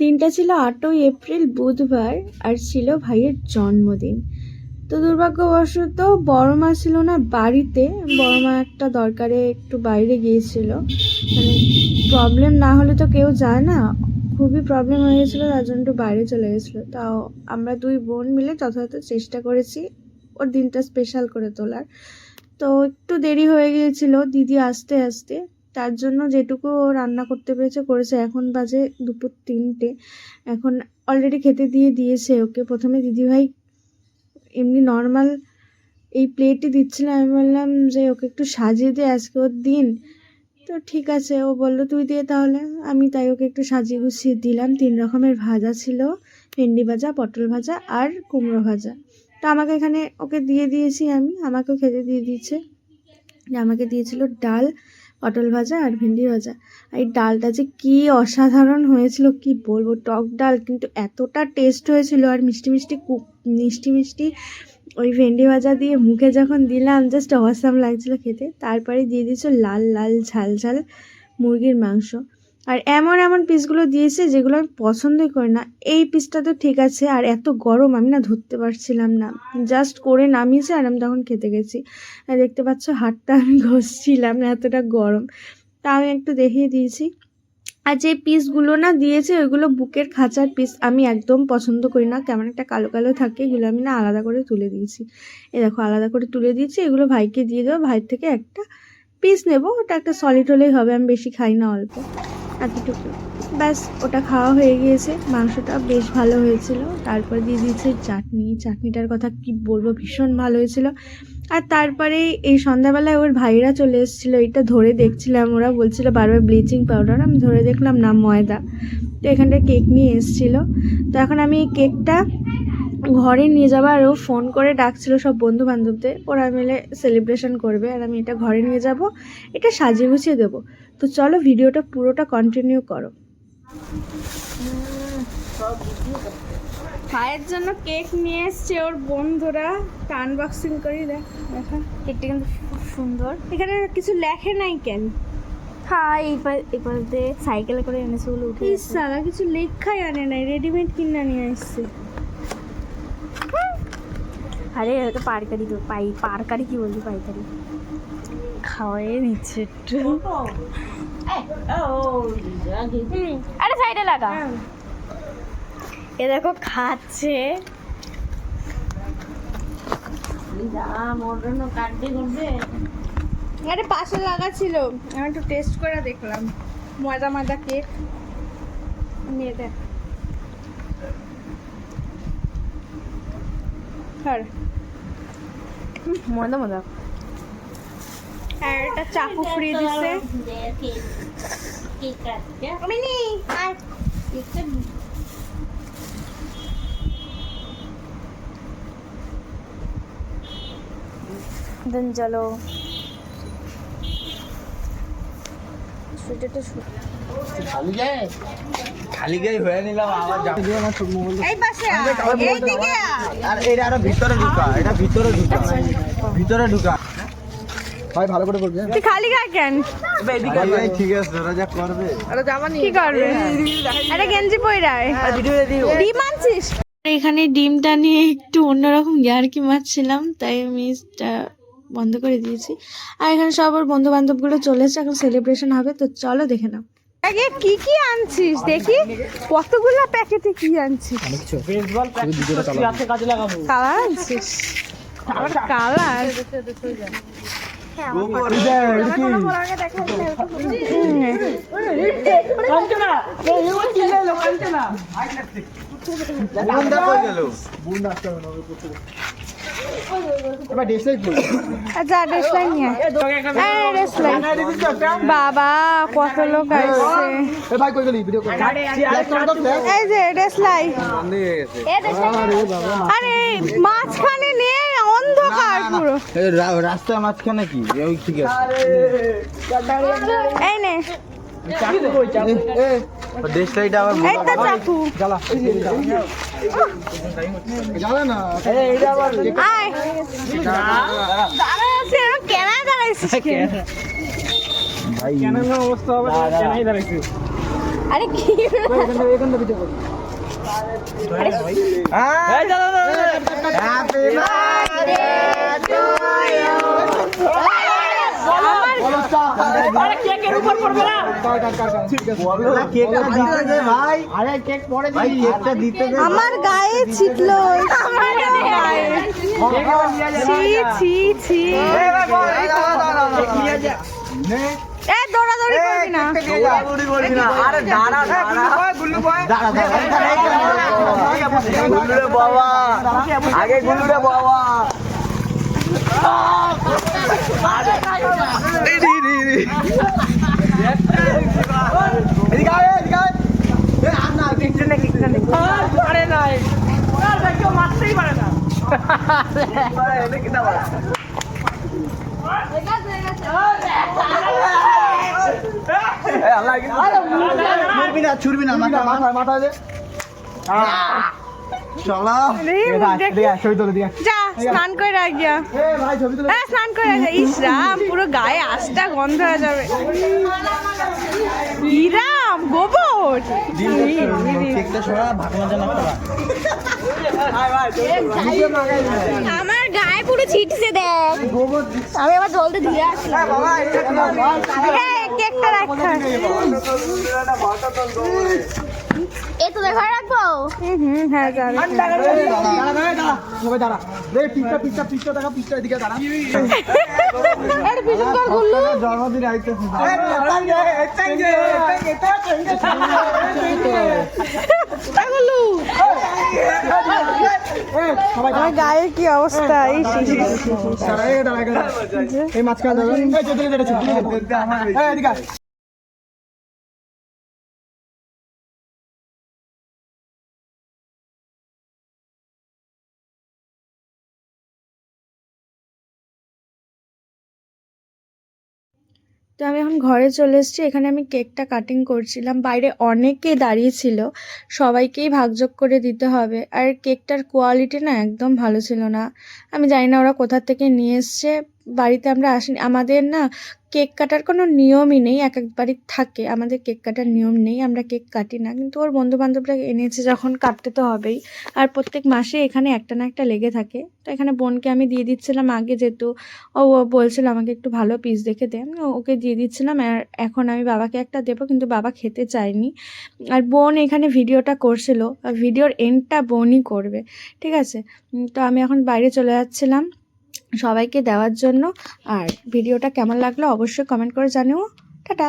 দিনটা ছিল আটই এপ্রিল, বুধবার, আর ছিল ভাইয়ের জন্মদিন। তো দুর্ভাগ্যবশত বড় মা ছিল না বাড়িতে, বড় মা একটা দরকারে একটু বাইরে গিয়েছিল। মানে প্রবলেম না হলে তো কেউ যায় না। খুবই প্রবলেম হয়ে গেছিল তার জন্য একটু বাইরে চলে গেছিল। তাও আমরা দুই বোন মিলে যথাযথ চেষ্টা করেছি ওর দিনটা স্পেশাল করে তোলার। তো একটু দেরি হয়ে গিয়েছিল, দিদি আসতে আসতে। তার জন্য যেটুকু ও রান্না করতে পেরেছে করেছে। এখন বাজে দুপুর তিনটে। এখন অলরেডি খেতে দিয়ে দিয়েছে ওকে। প্রথমে দিদিভাই এমনি নর্মাল এই প্লেটই দিচ্ছিলাম আমি বললাম যে, ওকে একটু সাজিয়ে দে আজকে ওর দিন। তো ঠিক আছে, ও বলল, তুই দিয়ে তাহলে। আমি তাই ওকে একটু সাজিয়ে গুছিয়ে দিলাম। তিন রকমের ভাজা ছিল। ভেন্ডি ভাজা, পটল ভাজা আর কুমড়ো ভাজা। তো আমাকে এখানে ওকে দিয়ে দিয়েছি আমি। আমাকেও খেতে দিয়ে দিয়েছে। আমাকে দিয়েছিল ডাল। পটল ভাজা আর ভেন্ডি ভাজা। আর এই ডালটা যে কি অসাধারণ হয়েছিল, কি বলব, টক ডাল কিন্তু এতটা টেস্ট হয়েছিল আর মিষ্টি মিষ্টি মিষ্টি মিষ্টি ওই ভেন্ডি ভাজা দিয়ে মুখে যখন দিলাম জাস্ট অসাম লাগছিল খেতে। তারপরে দিয়ে দিয়েছ লাল লাল ঝাল ঝাল মুরগির মাংস। আর এমন এমন পিসগুলো দিয়েছে যেগুলো আমি পছন্দই করি না। এই পিসটা তো ঠিক আছে, আর এত গরম আমি না ধরতে পারছিলাম না। জাস্ট করে নামিয়েছে আর আমি তখন খেতে গেছি। দেখতে পাচ্ছ হাতটা আমি ঘষছিলাম না এতটা গরম। তা আমি একটু দেখিয়ে দিয়েছি। আর যে পিসগুলো না দিয়েছে, ওইগুলো বুকের খাঁচার পিস আমি একদম পছন্দ করি না। কেমন একটা কালো কালো থাকে, এগুলো আমি না আলাদা করে তুলে দিয়েছি। এ দেখো, আলাদা করে তুলে দিয়েছি, এগুলো ভাইকে দিয়ে দেবো। ভাইয়ের থেকে একটা পিস নেব, ওটা একটা সলিড হলেই হবে, আমি বেশি খাই না অল্প। এতটুকু। ব্যাস, ওটা খাওয়া হয়ে গিয়েছে। মাংসটা বেশ ভালো হয়েছিল। তারপর দিয়ে দিয়েছে চাটনি। চাটনিটার কথা কি বলব? ভীষণ ভালো হয়েছিল। আর তারপরে এই সন্ধ্যাবেলায় ওর ভাইরা চলে এসেছিল। এটা ধরে দেখছিলাম ওরা। বলছিল, বারবার ব্লিচিং পাউডার। আমি ধরে দেখলাম, না, ময়দা। তো এখানটা কেক নিয়ে এসেছিল। তো এখন আমি এই কেকটা ঘরে নিয়ে যাব আর ও ফোন করে ডাকছিল সব বন্ধু বান্ধবদের ওরা মিলে সেলিব্রেশন করবে আর আমি এটা ঘরে নিয়ে যাব এটা সাজিয়ে গুছিয়ে দেবো। তো চলো ভিডিওটা পুরোটা কন্টিনিউ করো। ভাইয়ের জন্য কেক নিয়ে এসছে ওর বন্ধুরা। আনবক্সিং করি দেখ দেখা। কেকটা কিন্তু খুব সুন্দর। এখানে কিছু লেখে নাই কেন? হ্যাঁ এইবার এবার দিয়ে সাইকেলে করে এনেছে বলে উঠে। সালা কিছু লেখাই আনে নাই রেডিমেড কিনা নিয়ে এসছে। আরে ওটা পারকারি তো পাই পারকারি কি বলছি পাইকারি? খাওয়াই নিচ্ছে একটু। আরে সাইডে লাগা। হ্যাঁ। এ দেখো খাচ্ছে। আরে পাশে লাগা ছিল। আমি একটু টেস্ট করে দেখলাম। ময়দা ময়দা কেক নিয়ে দেখ। আর মজা মজা আর একটা চাকু ফ্রি দিছে। দেন চলো সুইটারটা খালি গায়ে? খালি গায়ে হয়ে নিলাম আবার যাব এই পাশে এই দিকে আর এটা আরও ভিতরে ঢুকা এটা ভিতরে ঢুকা। ভিতরে ঢুকা। ভাই ভালো করে করবে তুই খালি গায়ে কেন? ভাই ঠিক আছে ওরা যা করবে। কি করবে? একটা গেঞ্জি পইরায় ডিম আনছিস? এখানে ডিমটা নিয়ে একটু অন্যরকম ইয়ার্কি মারছিলাম তাই আমি বন্ধ করে দিয়েছি। আর এখানে সবার ওর বন্ধু বান্ধবগুলো চলে এসেছে এখন সেলিব্রেশন হবে তো চলো দেখে নাও। আগে কি কি আনছিস দেখি কতগুলো প্যাকেটে কি আনছিস কালার আনছিস আবার কালার বুন্দা আচ্ছা ড্রেস লাইন নিয়ে। আয় ড্রেস লাইন বাবা কত লোক আসছে এ ভাই কই গেলি? ভিডিও কর। ফ্ল্যাশ করো তো ফ্ল্যাশ এই যে ড্রেস লাইন আরে বাবা। আরে মাঝখানে নিয়ে অন্ধকার পুরো। এই রা- রাস্তার মাঝখানে কি? ওই ঠিক আছে। এই নে। দেশলাইটা আবার এই তো চাকু। আছে কেন দাঁড়াইছিস ভাই কেন অবস্থা হবে কেনই দাঁড়াইছিস আরে কি হ্যাপি বার্থডে টু ইউ আরে কেকের উপর পড়বে না কেকটা দিতে দে ভাই আরে কেক পরে কেকটা দিতে আমার গায়ে ছিটলো আমার গায়ে ছি ছি ছি এ দৌড়াদৌড়ি করবি না আরে দাঁড়া দাঁড়া দাঁড়া দাঁড়া গুল্লুরে বাবা আগে বাবা আর কেকটা নে। ছুড়বি মাথা, মাথা, মাথা দে। চলো। যা স্নান করে রাখ গিয়া। হ্যাঁ স্নান করে রাখ ইস রাম পুরো গায়ে আস্তা গন্ধ হয়ে যাবে ইরাম গোবর। আমার গায়ে পুরো ছিটছে দেখ আমি আবার জলদি ধুয়ে আসলাম কেকটা রাখ এ রাখব? হুম হুম হ্যাঁ যাবে দাঁড়া, দাঁড়া, সবাই দাঁড়া। দেখা, পিঠটা এদিকে দাঁড়া। আপনার জন্মদিন আইতেছে। এ, আমার গায়ের কি অবস্থা? এই মাঝখানে তো আমি এখন ঘরে চলে এসেছি। এখানে আমি কেকটা কাটিং করছিলাম। বাইরে অনেকে দাঁড়িয়ে ছিল। সবাইকেই ভাগযোগ করে দিতে হবে। আর কেকটার কোয়ালিটি না একদম ভালো ছিল না। আমি জানি না ওরা কোথা থেকে নিয়ে এসছে। বাড়িতে আমরা আসিনি। আমাদের না কেক কাটার কোনো নিয়মই নেই, এক একবারই থাকে। আমাদের কেক কাটার নিয়ম নেই, আমরা কেক কাটি না। কিন্তু ওর বন্ধু বান্ধবরা এনেছে যখন, কাটতে তো হবেই। আর প্রত্যেক মাসে এখানে একটা না একটা লেগে থাকে। তো এখানে বোনকে আমি দিয়ে দিচ্ছিলাম আগে যেহেতু, ও বলছিল আমাকে একটু ভালো পিস দেখে দে। আমি ওকে দিয়ে দিচ্ছিলাম, আর এখন আমি বাবাকে একটা দেবো, কিন্তু বাবা খেতে চায়নি। আর বোন এখানে ভিডিওটা করছিল ভিডিওর এন্ডটা বোনই করবে। ঠিক আছে? তো আমি এখন বাইরে চলে যাচ্ছিলাম। সবাইকে দেওয়ার জন্য। আর ভিডিওটা কেমন লাগল অবশ্যই কমেন্ট করে জানিও। টাটা।